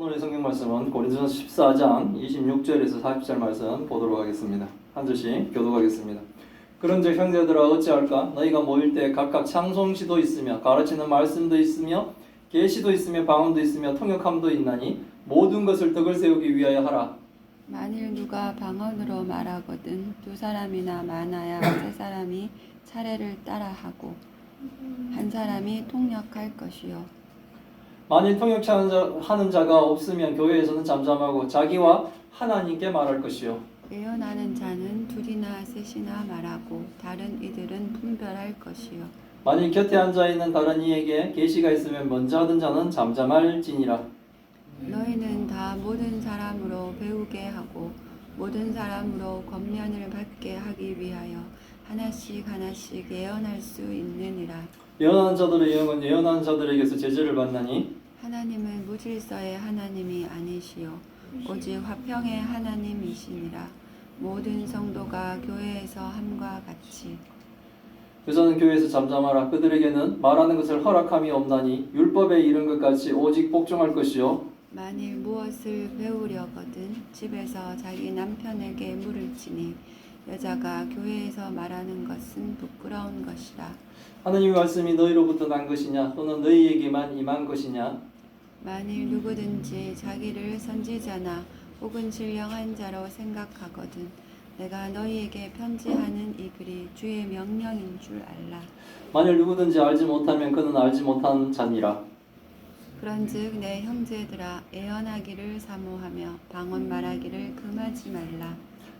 오늘의 성경 말씀은 고린도전서 14장 26절에서 40절 말씀 보도록 하겠습니다. 한 절씩 교독하겠습니다. 그런즉 형제들아 어찌할까 너희가 모일 때 각각 창송시도 있으며 가르치는 말씀도 있으며 계시도 있으며 방언도 있으며 통역함도 있나니 모든 것을 덕을 세우기 위하여 하라. 만일 누가 방언으로 말하거든 두 사람이나 많아야 세 사람이 차례를 따라하고 한 사람이 통역할 것이요 만일 통역하는 자, 하는 자가 없으면 교회에서는 잠잠하고 자기와 하나님께 말할 것이요. 예언하는 자는 둘이나 셋이나 말하고 다른 이들은 분별할 것이요. 만일 곁에 앉아 있는 다른 이에게 계시가 있으면 먼저 하던 자는 잠잠할지니라. 너희는 다 모든 사람으로 배우게 하고 모든 사람으로 권면을 받게 하기 위하여 하나씩 하나씩 예언할 수 있느니라. 예언하는 자들의 영은 예언하는 자들에게서 제재를 받나니 하나님은 무질서의 하나님이 아니시요 오직 화평의 하나님이시니라. 모든 성도가 교회에서 함과 같이. 여자는 교회에서 잠잠하라. 그들에게는 말하는 것을 허락함이 없나니 율법에 이른 것 같이 오직 복종할 것이요. 만일 무엇을 배우려거든 집에서 자기 남편에게 물을 치니 여자가 교회에서 말하는 것은 부끄러운 것이라. 하나님의 말씀이 너희로부터 난 것이냐? 또는 너희에게만 임한 것이냐 만일 누구든지 자기를 선지자나 혹은 신령한 자로 생각하거든 내가 너희에게 편지하는 이 글이 주의 명령인 줄 알라. 만일 누구든지 알지 못하면 그는 알지 못한 자니라. 그런즉 내 형제들아 애언하기를 사모하며 방언 말하기를 금하지 말라.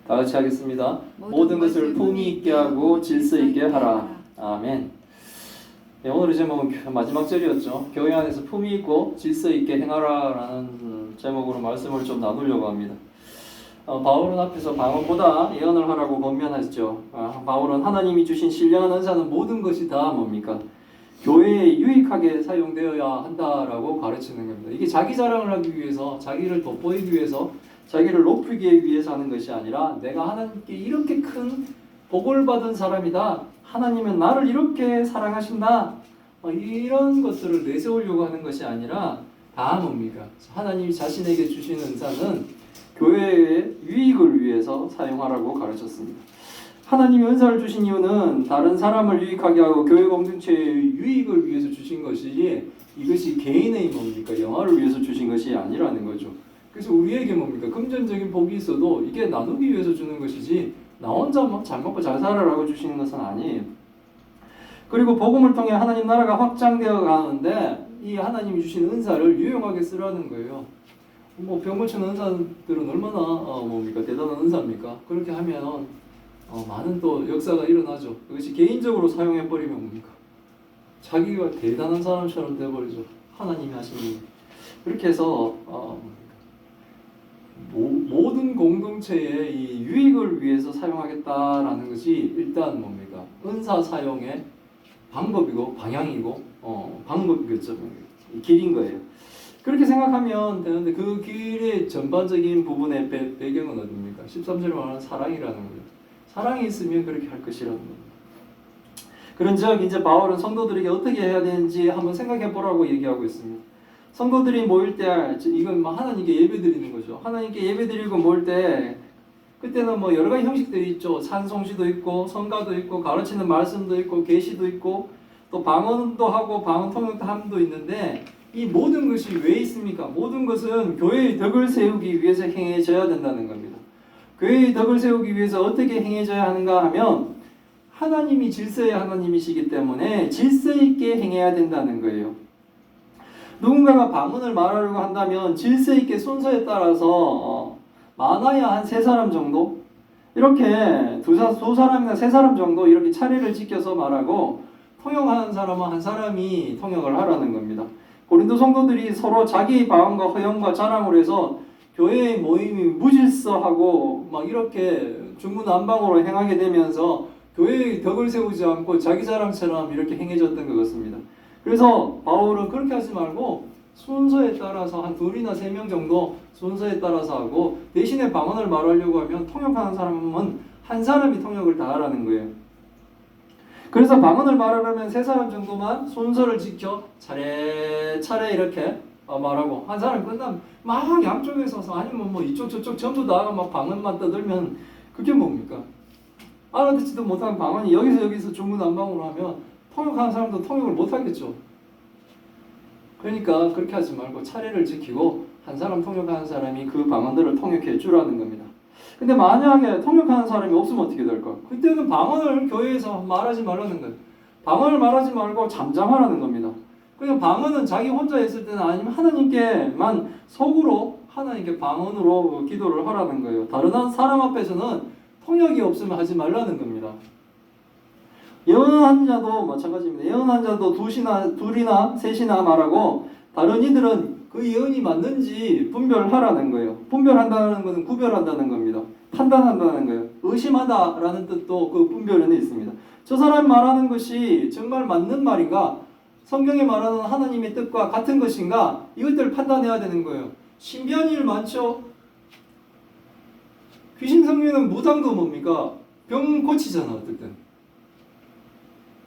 다 같이 하겠습니다. 모든 것을 품위 있게 하고 질서 있게 하라. 아멘 네, 오늘의 제목은 교- 마지막 절이었죠 교회 안에서 품위 있고 질서 있게 행하라라는 음, 제목으로 말씀을 좀 나누려고 합니다 어, 바울은 앞에서 방언보다 예언을 하라고 권면하죠. 아, 바울은 하나님이 주신 신령한 은사는 모든 것이 다 뭡니까? 교회에 유익하게 사용되어야 한다라고 가르치는 겁니다. 이게 자기 자랑을 하기 위해서, 자기를 돋보이기 위해서, 자기를 높이기 위해서 하는 것이 아니라 내가 하나님께 이렇게 큰 복을 받은 사람이다. 하나님은 나를 이렇게 사랑하신다. 어, 이런 것들을 내세우려고 하는 것이 아니라 다 뭡니까? 하나님이 자신에게 주신 은사는 교회의 유익을 위해서 사용하라고 가르쳤습니다. 하나님이 은사를 주신 이유는 다른 사람을 유익하게 하고 교회 공동체의 유익을 위해서 주신 것이지 이것이 개인의 뭡니까 영화를 위해서 주신 것이 아니라는 거죠. 그래서 우리에게 뭡니까 금전적인 복이 있어도 이게 나누기 위해서 주는 것이지 나 혼자 뭐 잘 먹고 잘 살아라고 주시는 것은 아니에요. 그리고 복음을 통해 하나님 나라가 확장되어 가는데 이 하나님이 주신 은사를 유용하게 쓰라는 거예요. 뭐 병 고치는 은사들은 얼마나 어, 뭡니까 대단한 은사입니까? 그렇게 하면 어, 많은 또 역사가 일어나죠. 그것이 개인적으로 사용해 버리면 뭡니까? 자기가 대단한 사람처럼 돼버리죠. 하나님이 일. 그렇게 해서 어, 모, 모든 공동체의 이 유익을 위해서 사용하겠다라는 것이 일단 뭡니까? 은사 사용의 방법이고 방향이고 어, 방법이겠죠. 이 길인 거예요. 그렇게 생각하면 되는데 그 길의 전반적인 부분의 배, 배경은 어디입니까? 13절에 말하는 사랑이라는 거예요. 사랑이 있으면 그렇게 할 것이라는 겁니다. 그런즉 이제 바울은 성도들에게 어떻게 해야 되는지 한번 생각해 보라고 얘기하고 있습니다. 성도들이 모일 때 이건 뭐 하나님께 예배 드리는 거죠. 하나님께 예배 드리고 모일 때 그때는 뭐 여러 가지 형식들이 있죠. 찬송시도 있고 성가도 있고 가르치는 말씀도 있고 계시도 있고 또 방언도 하고 방언 통역도 함도 있는데 이 모든 것이 왜 있습니까? 모든 것은 교회의 덕을 세우기 위해서 행해져야 된다는 겁니다. 교회의 덕을 세우기 위해서 어떻게 행해져야 하는가 하면 하나님이 질서의 하나님이시기 때문에 질서 있게 행해야 된다는 거예요. 누군가가 방언을 말하려고 한다면 질서 있게 순서에 따라서 어, 많아야 한 세 사람 정도 이렇게 두, 사, 두 사람이나 세 사람 정도 이렇게 차례를 지켜서 말하고 통역하는 사람은 한 사람이 통역을 하라는 겁니다. 고린도 성도들이 서로 자기 방언과 허영과 자랑으로 해서 교회의 모임이 무질서하고 막 이렇게 중구난방으로 행하게 되면서 교회의 덕을 세우지 않고 자기 자랑처럼 이렇게 행해졌던 것 같습니다. 그래서 바울은 그렇게 하지 말고 순서에 따라서 한 둘이나 세 명 정도 순서에 따라서 하고 대신에 방언을 말하려고 하면 통역하는 사람은 한 사람이 통역을 다 하라는 거예요. 그래서 방언을 말하려면 세 사람 정도만 순서를 지켜 차례차례 이렇게 아, 말하고 한 사람 끝나면 막 양쪽에서 아니면 뭐 이쪽 저쪽 전부 다 막 방언만 떠들면 그게 뭡니까? 알아듣지도 못하는 방언이 여기서 여기서 중구난방으로 하면 통역하는 사람도 통역을 못하겠죠. 그러니까 그렇게 하지 말고 차례를 지키고 한 사람 통역하는 사람이 그 방언들을 통역해 주라는 겁니다. 근데 만약에 통역하는 사람이 없으면 어떻게 될까? 그때는 방언을 교회에서 말하지 말라는 거예요. 방언을 말하지 말고 잠잠하라는 겁니다. 그냥 방언은 자기 혼자 있을 때는 아니면 하나님께만 속으로 하나님께 방언으로 기도를 하라는 거예요. 다른 한 사람 앞에서는 통역이 없으면 하지 말라는 겁니다. 예언한 자도 마찬가지입니다. 예언한 자도 두시나 둘이나 셋이나 말하고 다른 이들은 그 예언이 맞는지 분별하라는 거예요. 분별한다는 것은 구별한다는 겁니다. 판단한다는 거예요. 의심하다라는 뜻도 그 분별에는 있습니다. 저 사람이 말하는 것이 정말 맞는 말인가? 성경에 말하는 하나님의 뜻과 같은 것인가? 이것들을 판단해야 되는 거예요. 신비한 일 많죠? 귀신 성령은 무당도 뭡니까? 병 고치잖아, 어쨌든.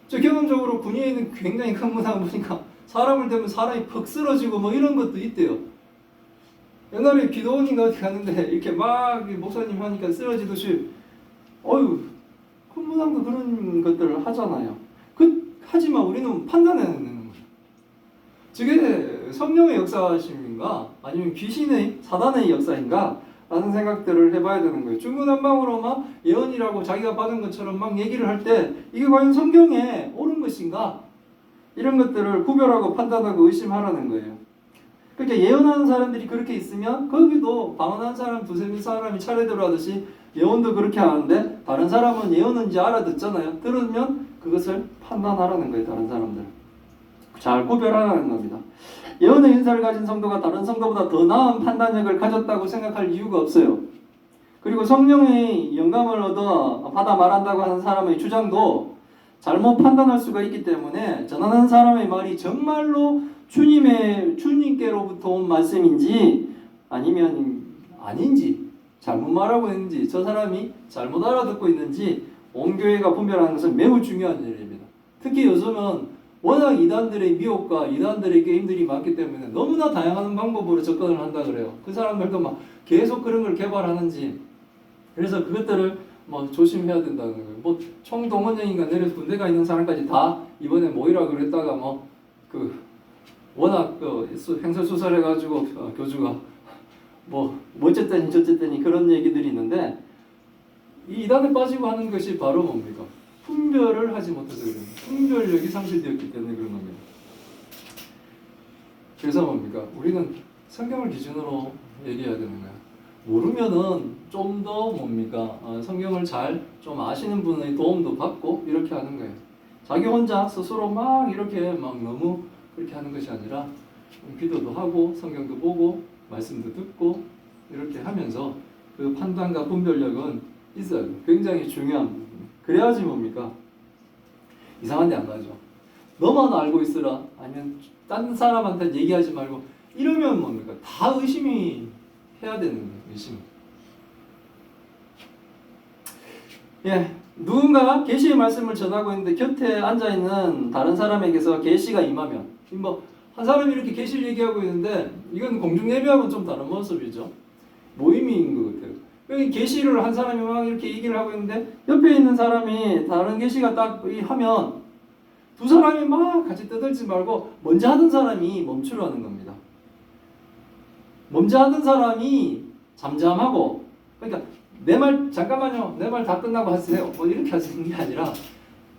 저 경험적으로 군위에 있는 굉장히 큰 무당 보니까 사람을 대면 사람이 퍽 쓰러지고 뭐 이런 것도 있대요. 옛날에 기도원인가 어디 갔는데 이렇게 막 목사님 하니까 쓰러지듯이 어유 큰 무당도 그런 것들을 하잖아요. 그 하지만 우리는 판단해야 되는 거예요. 저게 성령의 역사심인가 아니면 귀신의 사단의 역사인가 라는 생각들을 해봐야 되는 거예요. 중구난방으로 막 예언이라고 자기가 받은 것처럼 막 얘기를 할 때 이게 과연 성경에 옳은 것인가 이런 것들을 구별하고 판단하고 의심하라는 거예요. 그러니까 예언하는 사람들이 그렇게 있으면 거기도 방언하는 사람 두세 사람이 차례대로 하듯이 예언도 그렇게 하는데 다른 사람은 예언인지 알아듣잖아요. 들으면 그것을 판단하라는 거예요. 다른 사람들. 잘 구별하라는 겁니다. 예언의 인사를 가진 성도가 다른 성도보다 더 나은 판단력을 가졌다고 생각할 이유가 없어요. 그리고 성령의 영감을 얻어 받아 말한다고 하는 사람의 주장도 잘못 판단할 수가 있기 때문에 전하는 사람의 말이 정말로 주님의 주님께로부터 온 말씀인지 아니면 아닌지 잘못 말하고 있는지 저 사람이 잘못 알아듣고 있는지 온 교회가 분별하는 것은 매우 중요한 일입니다. 특히 요즘은 워낙 이단들의 미혹과 이단들의 게임들이 많기 때문에 너무나 다양한 방법으로 접근을 한다 그래요. 그 사람들도 막 계속 그런 걸 개발하는지 그래서 그것들을 뭐 조심해야 된다는 거예요. 뭐 총동원령인가 내려서 군대가 있는 사람까지 다 이번에 모이라 그랬다가 뭐 그 워낙 그 수- 행설수설해가지고 어, 교주가 뭐 어쨌든 저쨌든 그런 얘기들이 있는데 이 이단에 빠지고 하는 것이 바로 뭡니까? 분별을 하지 못해서 거예요. 분별력이 상실되었기 때문에 그런 겁니다. 그래서 뭡니까? 우리는 성경을 기준으로 얘기해야 되는 거야. 모르면은 좀 더 뭡니까? 어, 성경을 잘 좀 아시는 분의 도움도 받고 이렇게 하는 거예요. 자기 혼자 스스로 막 이렇게 막 너무 그렇게 하는 것이 아니라 기도도 하고 성경도 보고 말씀도 듣고 이렇게 하면서 그 판단과 분별력은 있어야 돼요. 굉장히 중요한 부분이에요. 그래야지 뭡니까? 이상한 데 안 가죠. 너만 알고 있으라 아니면 딴 사람한테 얘기하지 말고 이러면 뭡니까? 다 의심이 해야 되는 거예요. 의심. 예, 누군가 계시의 말씀을 전하고 있는데 곁에 앉아 있는 다른 사람에게서 계시가 임하면 뭐한 사람이 이렇게 계시를 얘기하고 있는데 이건 공중 예배하고는 좀 다른 모습이죠. 모임인 것 같아요. 여기 계시를 한 사람이 막 이렇게 얘기를 하고 있는데 옆에 있는 사람이 다른 계시가 딱이 하면 두 사람이 막 같이 떠들지 말고 먼저 하던 사람이 멈추라는 겁니다. 먼저 하던 사람이 잠잠하고 그러니까 내 말 잠깐만요. 내 말 다 끝나고 하세요. 뭐 이렇게 하시는 게 아니라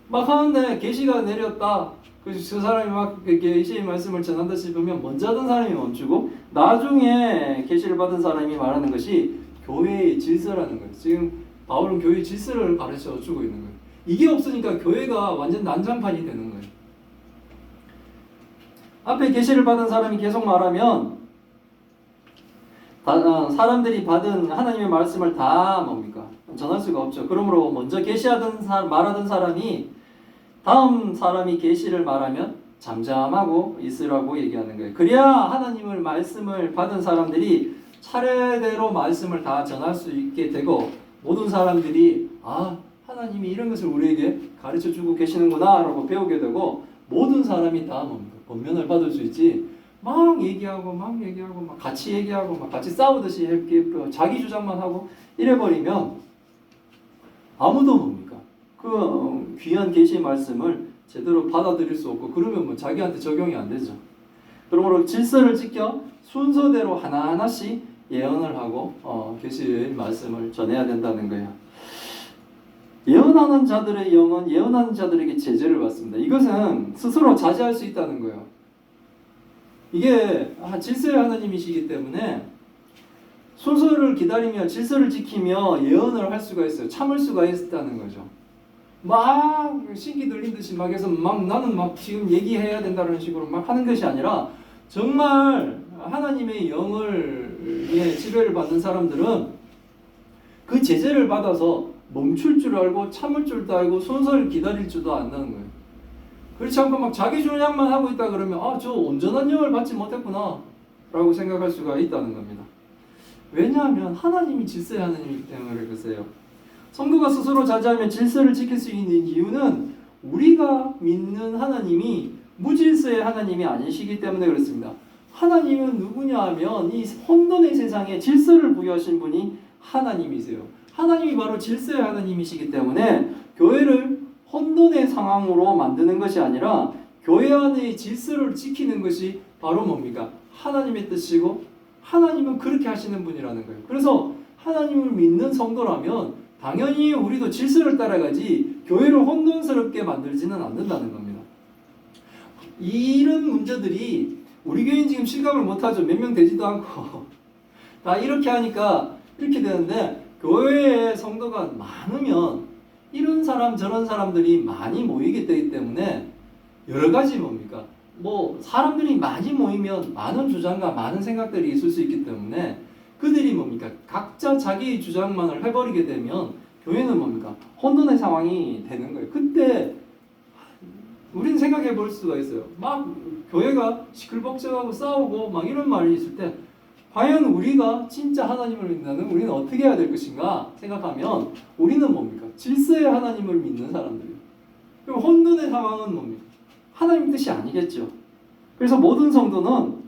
막 하는데 계시가 내렸다. 그 사람이 막 계시의 말씀을 전한다 싶으면 먼저 하던 사람이 멈추고 나중에 계시를 받은 사람이 말하는 것이 교회의 질서라는 거예요 지금 바울은 교회의 질서를 가르쳐 주고 있는 거예요 이게 없으니까 교회가 완전 난장판이 되는 거예요 앞에 계시를 받은 사람이 계속 말하면 다, 어, 사람들이 받은 하나님의 말씀을 다 뭡니까 전할 수가 없죠. 그러므로 먼저 계시하던 사, 말하던 사람이 다음 사람이 계시를 말하면 잠잠하고 있으라고 얘기하는 거예요. 그래야 하나님을 말씀을 받은 사람들이 차례대로 말씀을 다 전할 수 있게 되고 모든 사람들이 아 하나님이 이런 것을 우리에게 가르쳐 주고 계시는구나라고 배우게 되고 모든 사람이 다 뭡니까? 권면을 받을 수 있지 막 얘기하고 막 얘기하고 막 같이 얘기하고 막 같이 싸우듯이 이렇게 그 자기 주장만 하고 이래 버리면 아무도 뭡니까 그 어, 귀한 계시 말씀을 제대로 받아들일 수 없고 그러면 뭐 자기한테 적용이 안 되죠. 그러므로 질서를 지켜 순서대로 하나하나씩 예언을 하고 어, 계시의 말씀을 전해야 된다는 거예요. 예언하는 자들의 영은 예언하는 자들에게 제재를 받습니다. 이것은 스스로 자제할 수 있다는 거예요. 이게 아, 질서의 하나님이시기 때문에 순서를 기다리며 질서를 지키며 예언을 할 수가 있어요. 참을 수가 있다는 거죠. 막 신기 들린 듯이 막 해서 막 나는 막 지금 얘기해야 된다는 식으로 막 하는 것이 아니라 정말 하나님의 영을 예, 지배를 받는 사람들은 그 제재를 받아서 멈출 줄 알고 참을 줄도 알고 순서를 기다릴 줄도 안다는 거예요. 그렇지 않고 막 자기 주장만 하고 있다 그러면 아 저 온전한 영을 받지 못했구나 라고 생각할 수가 있다는 겁니다. 왜냐하면 하나님이 질서의 하나님이기 때문에 그러세요. 성도가 스스로 자제하며 질서를 지킬 수 있는 이유는 우리가 믿는 하나님이 무질서의 하나님이 아니시기 때문에 그렇습니다. 하나님은 누구냐 하면 이 혼돈의 세상에 질서를 부여하신 분이 하나님이세요. 하나님이 바로 질서의 하나님이시기 때문에 교회를 혼돈의 상황으로 만드는 것이 아니라 교회 안의 질서를 지키는 것이 바로 뭡니까? 하나님의 뜻이고 하나님은 그렇게 하시는 분이라는 거예요. 그래서 하나님을 믿는 성도라면 당연히 우리도 질서를 따라가지 교회를 혼돈스럽게 만들지는 않는다는 겁니다. 이런 문제들이 우리 교회는 지금 실감을 못하죠. 몇 명 되지도 않고 다 이렇게 하니까 이렇게 되는데 교회에 성도가 많으면 이런 사람 저런 사람들이 많이 모이게 되기 때문에 여러 가지 뭡니까? 뭐 사람들이 많이 모이면 많은 주장과 많은 생각들이 있을 수 있기 때문에 그들이 뭡니까? 각자 자기의 주장만을 해버리게 되면 교회는 뭡니까? 혼돈의 상황이 되는 거예요. 그때 우리는 생각해 볼 수가 있어요. 막 교회가 시끌벅적하고 싸우고 막 이런 말이 있을 때 과연 우리가 진짜 하나님을 믿는 우리는 어떻게 해야 될 것인가 생각하면 우리는 뭡니까? 질서의 하나님을 믿는 사람들이에요. 그럼 혼돈의 상황은 뭡니까? 하나님 뜻이 아니겠죠. 그래서 모든 성도는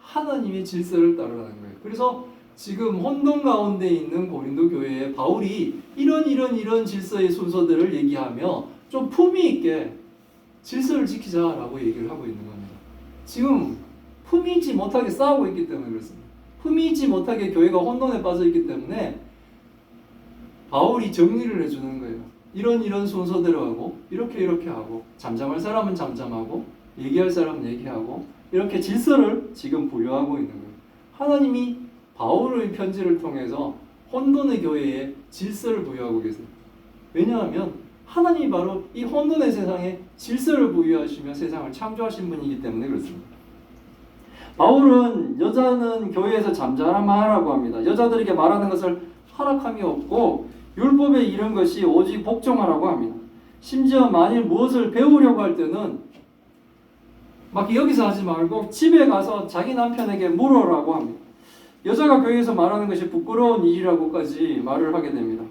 하나님의 질서를 따르라는 거예요. 그래서 지금 혼돈 가운데 있는 고린도 교회에 바울이 이런 이런 이런 질서의 순서들을 얘기하며 좀 품위 있게 질서를 지키자라고 얘기를 하고 있는 겁니다. 지금 품위 있지 못하게 싸우고 있기 때문에 그렇습니다. 품위 있지 못하게 교회가 혼돈에 빠져 있기 때문에 바울이 정리를 해주는 거예요. 이런 이런 순서대로 하고 이렇게 이렇게 하고 잠잠할 사람은 잠잠하고 얘기할 사람은 얘기하고 이렇게 질서를 지금 부여하고 있는 거예요. 하나님이 바울의 편지를 통해서 혼돈의 교회에 질서를 부여하고 계세요. 왜냐하면 하나님이 바로 이 혼돈의 세상에 질서를 부여하시며 세상을 창조하신 분이기 때문에 그렇습니다. 바울은 여자는 교회에서 잠잠하라고 하라고 합니다. 여자들에게 말하는 것을 허락함이 없고 율법에 이른 것이 오직 복종하라고 합니다. 심지어 만일 무엇을 배우려고 할 때는 막 여기서 하지 말고 집에 가서 자기 남편에게 물어라고 합니다. 여자가 교회에서 말하는 것이 부끄러운 일이라고까지 말을 하게 됩니다.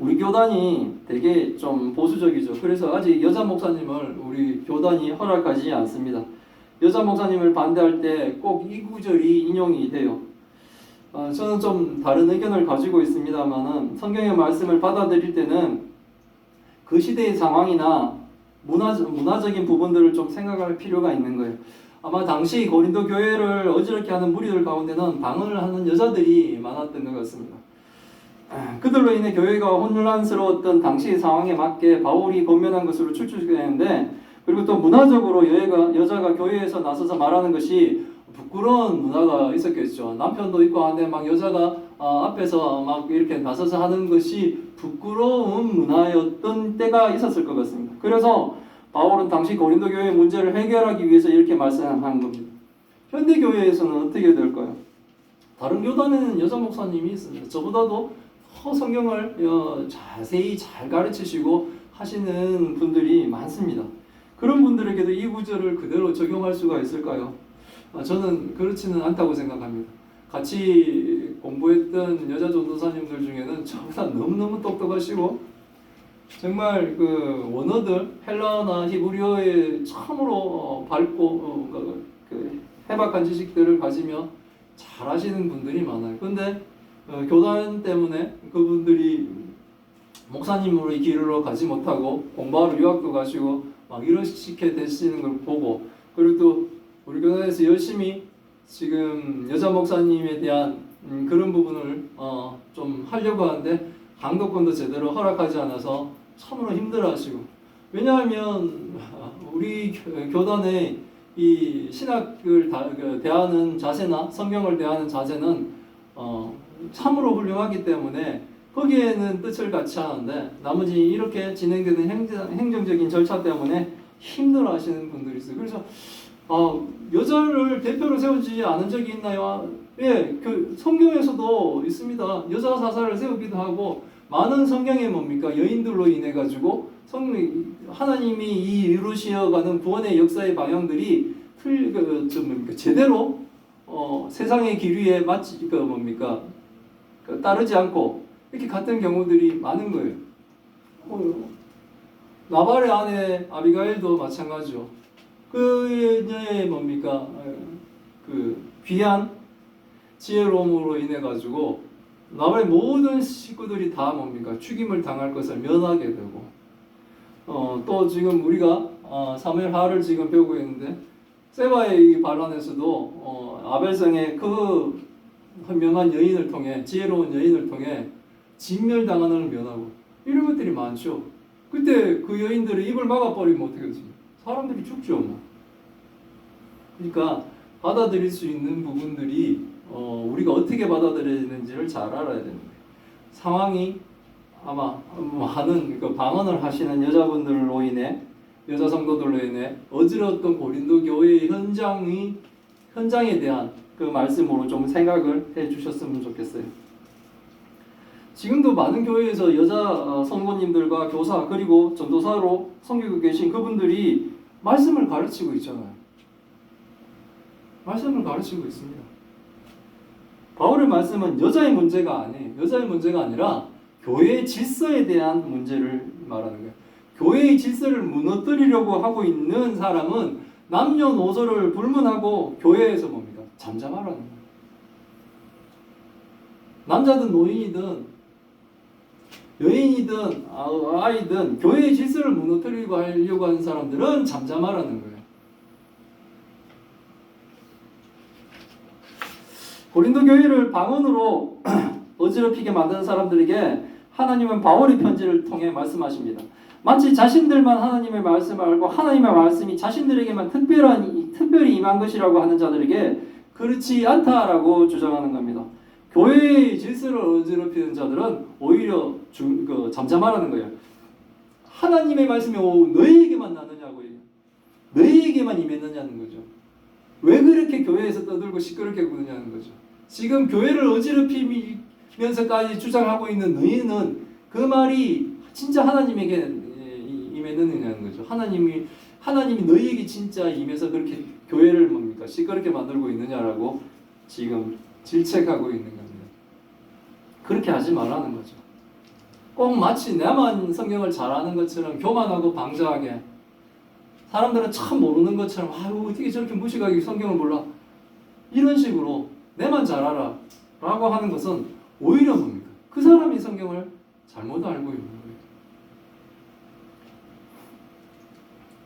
우리 교단이 되게 좀 보수적이죠. 그래서 아직 여자 목사님을 우리 교단이 허락하지 않습니다. 여자 목사님을 반대할 때 꼭 이 구절이 인용이 돼요. 어, 저는 좀 다른 의견을 가지고 있습니다만은 성경의 말씀을 받아들일 때는 그 시대의 상황이나 문화, 문화적인 부분들을 좀 생각할 필요가 있는 거예요. 아마 당시 고린도 교회를 어지럽게 하는 무리들 가운데는 방언을 하는 여자들이 많았던 것 같습니다. 아, 그들로 인해 교회가 혼란스러웠던 당시 상황에 맞게 바울이 권면한 것으로 추측되는데 그리고 또 문화적으로 여자가, 여자가 교회에서 나서서 말하는 것이 부끄러운 문화가 있었겠죠. 남편도 있고 하는데 막 여자가 어, 앞에서 막 이렇게 나서서 하는 것이 부끄러운 문화였던 때가 있었을 것 같습니다. 그래서 바울은 당시 고린도 교회의 문제를 해결하기 위해서 이렇게 말씀한 겁니다. 현대 교회에서는 어떻게 될까요? 다른 교단에는 여자 목사님이 있습니다. 저보다도 더 성경을 어, 자세히 잘 가르치시고 하시는 분들이 많습니다. 그런 분들에게도 이 구절을 그대로 적용할 수가 있을까요? 아, 저는 그렇지는 않다고 생각합니다. 같이 공부했던 여자 전도사님들 중에는 저보다 너무너무 똑똑하시고 정말 그 원어들 헬라어나 히브리어에 어, 밝고 어, 그- 그 해박한 지식들을 가지며 잘하시는 분들이 많아요. 근데 어, 교단 때문에 그분들이 목사님으로 이 길로 가지 못하고 공부하러 유학도 가시고 막 이렇게 되시는 걸 보고 그리고 또 우리 교단에서 열심히 지금 여자 목사님에 대한 음, 그런 부분을 어, 좀 하려고 하는데 강도권도 제대로 허락하지 않아서 참으로 힘들어하시고. 왜냐하면 우리 교- 교단의 이 신학을 다, 그 대하는 자세나 성경을 대하는 자세는 어, 참으로 훌륭하기 때문에 거기에는 뜻을 같이 하는데 나머지 이렇게 진행되는 행정, 행정 적인 절차 때문에 힘들어 하시는 분들이 있어요. 그래서 어, 여자를 대표로 세우지 않은 적이 있나요? 예, 그 성경에서도 있습니다. 여자 사사를 세우기도 하고 많은 성경에 뭡니까 여인들로 인해 가지고 성 하나님이 이 이루시어가는 구원의 역사의 방향들이 틀 그 좀 뭡니까 제대로 어, 세상의 기류에 맞지 그 뭡니까 그 따르지 않고 이렇게 같은 경우들이 많은 거예요. 어, 나발의 아내 아비가일도 마찬가지죠. 그녀의 뭡니까 어, 그 귀한 지혜로움으로 인해 가지고 나발의 모든 식구들이 다 뭡니까 죽임을 당할 것을 면하게 되고 어, 또 지금 우리가 어, 사무엘 하를 지금 배우고 있는데 세바의 이 반란에서도 어, 아벨성의 그 현명한 여인을 통해 지혜로운 여인을 통해 진멸당하는 걸 면하고 이런 것들이 많죠. 그때 그 여인들의 입을 막아버리면 어떻게 되지? 사람들이 죽죠. 뭐. 그러니까 받아들일 수 있는 부분들이 어, 우리가 어떻게 받아들이는지를 잘 알아야 되는 거예요. 상황이 아마 많은 그 방언을 하시는 여자분들로 인해 여자 성도들로 인해 어지러웠던 고린도 교회의 현장이 현장에 대한 그 말씀으로 좀 생각을 해 주셨으면 좋겠어요. 지금도 많은 교회에서 여자 어, 성도님들과 교사 그리고 전도사로 섬기고 계신 그분들이 말씀을 가르치고 있잖아요. 말씀을 가르치고 있습니다. 바울의 말씀은 여자의 문제가 아니에요. 여자의 문제가 아니라 교회의 질서에 대한 문제를 말하는 거예요. 교회의 질서를 무너뜨리려고 하고 있는 사람은 남녀노소를 불문하고 교회에서 뭡니까? 잠잠하라는 거예요. 남자든 노인이든 여인이든 아- 아이든 교회의 질서를 무너뜨리고 하려고 하는 사람들은 잠잠하라는 거예요. 고린도 교회를 방언으로 어지럽히게 만드는 사람들에게 하나님은 바울의 편지를 통해 말씀하십니다. 마치 자신들만 하나님의 말씀을 알고 하나님의 말씀이 자신들에게만 특별한 특별히 임한 것이라고 하는 자들에게 그렇지 않다라고 주장하는 겁니다. 교회의 질서를 어지럽히는 자들은 오히려 주, 그, 잠잠하라는 거예요. 하나님의 말씀이 오, 너희에게만 나느냐고요. 너희에게만 임했느냐는 거죠. 왜 그렇게 교회에서 떠들고 시끄럽게 구느냐는 거죠. 지금 교회를 어지럽히면서까지 주장하고 있는 너희는 그 말이 진짜 하나님에게 예, 임했느냐는 거죠. 하나님이 하나님이 너희에게 진짜 임해서 그렇게 교회를 뭡니까 시끄럽게 만들고 있느냐라고 지금 질책하고 있는 겁니다. 그렇게 하지 말라는 거죠. 꼭 마치 내만 성경을 잘하는 것처럼 교만하고 방자하게 사람들은 참 모르는 것처럼 아유 어떻게 저렇게 무식하게 성경을 몰라 이런 식으로 내만 잘 알아 라고 하는 것은 오히려 뭡니까 그 사람이 성경을 잘못 알고 있는 거예요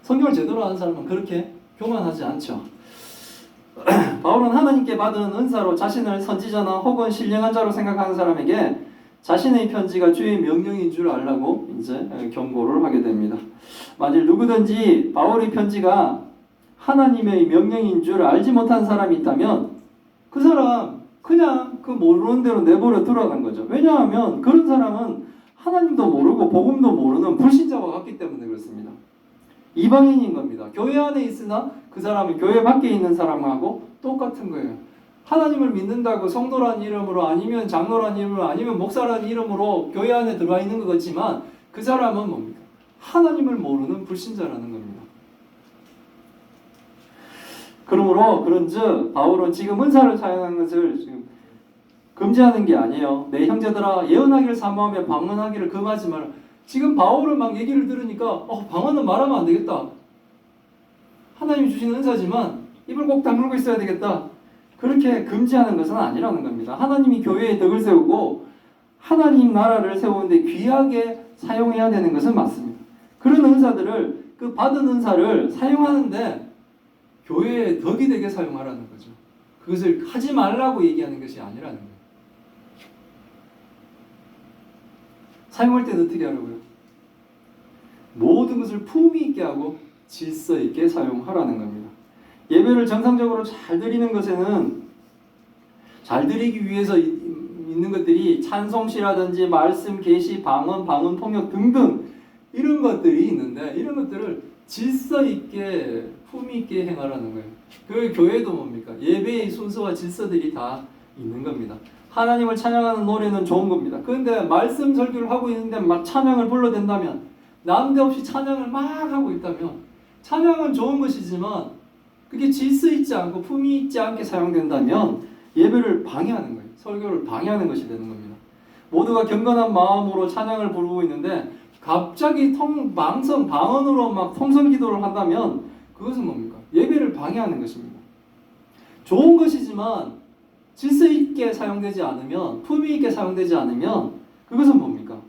성경을 제대로 아는 사람은 그렇게 교만하지 않죠 바울은 하나님께 받은 은사로 자신을 선지자나 혹은 신령한 자로 생각하는 사람에게 자신의 편지가 주의 명령인 줄 알라고 이제 경고를 하게 됩니다. 만일 누구든지 바울의 편지가 하나님의 명령인 줄 알지 못한 사람이 있다면 그 사람 그냥 그 모르는 대로 내버려 두라는 거죠. 왜냐하면 그런 사람은 하나님도 모르고 복음도 모르는 불신자와 같기 때문에 그렇습니다. 이방인인 겁니다. 교회 안에 있으나 그 사람은 교회 밖에 있는 사람하고 똑같은 거예요. 하나님을 믿는다고 성도란 이름으로 아니면 장로란 이름으로 아니면 목사란 이름으로 교회 안에 들어와 있는 것 같지만 그 사람은 뭡니까? 하나님을 모르는 불신자라는 겁니다. 그러므로 그런즉 바울은 지금 은사를 사용하는 것을 지금 금지하는 게 아니에요. 내 형제들아 예언하기를 사모하며 방언하기를 금하지 마라. 지금 바울은 막 얘기를 들으니까 어, 방언은 말하면 안 되겠다. 하나님이 주신 은사지만 입을 꼭 다물고 있어야 되겠다. 그렇게 금지하는 것은 아니라는 겁니다. 하나님이 교회에 덕을 세우고 하나님 나라를 세우는데 귀하게 사용해야 되는 것은 맞습니다. 그런 은사들을 그 받은 은사를 사용하는데 교회에 덕이 되게 사용하라는 거죠. 그것을 하지 말라고 얘기하는 것이 아니라는 거예요. 사용할 때는 어떻게 하라고요? 모든 것을 품위 있게 하고 질서 있게 사용하라는 겁니다. 예배를 정상적으로 잘 드리는 것에는 잘 드리기 위해서 이- 있는 것들이 찬송시라든지 말씀 계시 방언 방언 통역 등등 이런 것들이 있는데 이런 것들을 질서 있게 품위 있게 행하라는 거예요. 그 교회도 뭡니까? 예배의 순서와 질서들이 다 있는 겁니다. 하나님을 찬양하는 노래는 좋은 겁니다. 그런데 말씀 설교를 하고 있는데 막 찬양을 불러댄다면 남대없이 찬양을 막 하고 있다면 찬양은 좋은 것이지만 그게 질서 있지 않고 품위 있지 않게 사용된다면 예배를 방해하는 거예요. 설교를 방해하는 것이 되는 겁니다. 모두가 경건한 마음으로 찬양을 부르고 있는데 갑자기 통 망성 방언으로 막 통성 기도를 한다면 그것은 뭡니까? 예배를 방해하는 것입니다. 좋은 것이지만 질서 있게 사용되지 않으면 품위 있게 사용되지 않으면 그것은 뭡니까?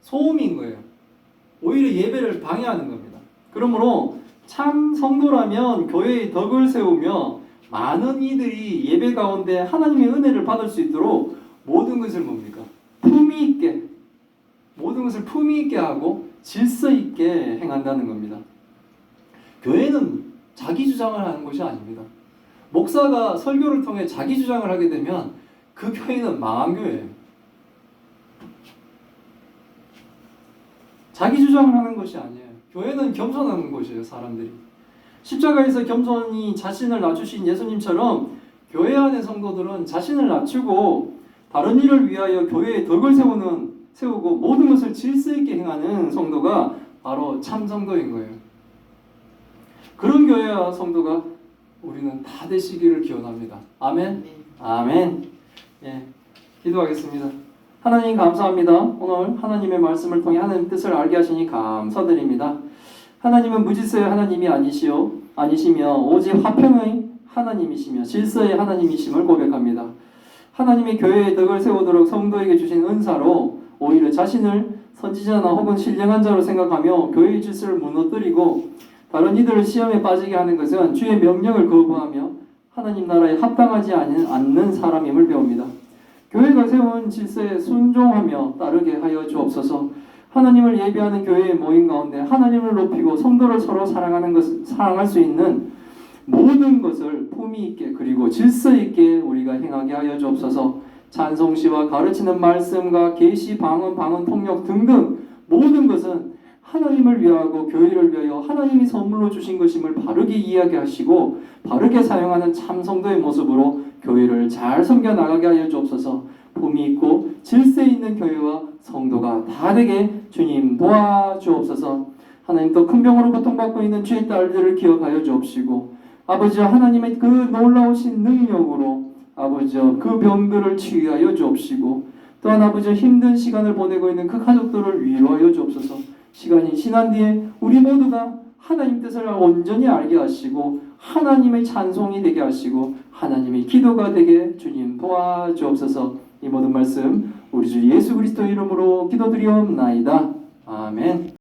소음인 거예요. 오히려 예배를 방해하는 겁니다. 그러므로 참 성도라면 교회의 덕을 세우며 많은 이들이 예배 가운데 하나님의 은혜를 받을 수 있도록 모든 것을 뭡니까? 품위 있게 모든 것을 품위 있게 하고 질서 있게 행한다는 겁니다. 교회는 자기 주장을 하는 것이 아닙니다. 목사가 설교를 통해 자기 주장을 하게 되면 그 교회는 망한 교회예요. 자기 주장을 하는 것이 아니에요. 교회는 겸손하는 곳이에요, 사람들이. 십자가에서 겸손히 자신을 낮추신 예수님처럼 교회 안의 성도들은 자신을 낮추고 다른 일을 위하여 교회의 덕을 세우는 세우고 모든 것을 질서 있게 행하는 성도가 바로 참 성도인 거예요. 그런 교회와 성도가 우리는 다 되시기를 기원합니다. 아멘. 아멘. 예, 기도하겠습니다. 하나님 감사합니다. 오늘 하나님의 말씀을 통해 하나님 뜻을 알게 하시니 감사드립니다. 하나님은 무질서의 하나님이 아니시오 아니시며 오직 화평의 하나님이시며 질서의 하나님이심을 고백합니다. 하나님의 교회의 덕을 세우도록 성도에게 주신 은사로 오히려 자신을 선지자나 혹은 신령한 자로 생각하며 교회의 질서를 무너뜨리고 다른 이들을 시험에 빠지게 하는 것은 주의 명령을 거부하며 하나님 나라에 합당하지 않는 사람임을 배웁니다. 교회가 세운 질서에 순종하며 따르게 하여 주옵소서. 하나님을 예배하는 교회의 모임 가운데 하나님을 높이고 성도를 서로 사랑하는 것 사랑할 수 있는 모든 것을 품위 있게 그리고 질서 있게 우리가 행하게 하여 주옵소서. 찬송시와 가르치는 말씀과 계시 방언 방언 통역 등등 모든 것은 하나님을 위하고 교회를 위하여 하나님이 선물로 주신 것임을 바르게 이야기하시고 바르게 사용하는 참 성도의 모습으로 교회를 잘 섬겨 나가게 하여 주옵소서. 품위 있고 질서 있는 교회와 성도가 다 되게 주님 도와주옵소서. 하나님 또큰 병으로 고통받고 있는 주의 딸들을 기억하여 주옵시고 아버지 하나님의 그 놀라우신 능력으로 아버지 그 병들을 치유하여 주옵시고 또한 아버지 힘든 시간을 보내고 있는 그 가족들을 위로하여 주옵소서. 시간이 지난 뒤에 우리 모두가 하나님 뜻을 온전히 알게 하시고 하나님의 찬송이 되게 하시고 하나님의 기도가 되게 주님 도와주옵소서. 이 모든 말씀 우리 주 예수 그리스도 이름으로 기도드리옵나이다. 아멘.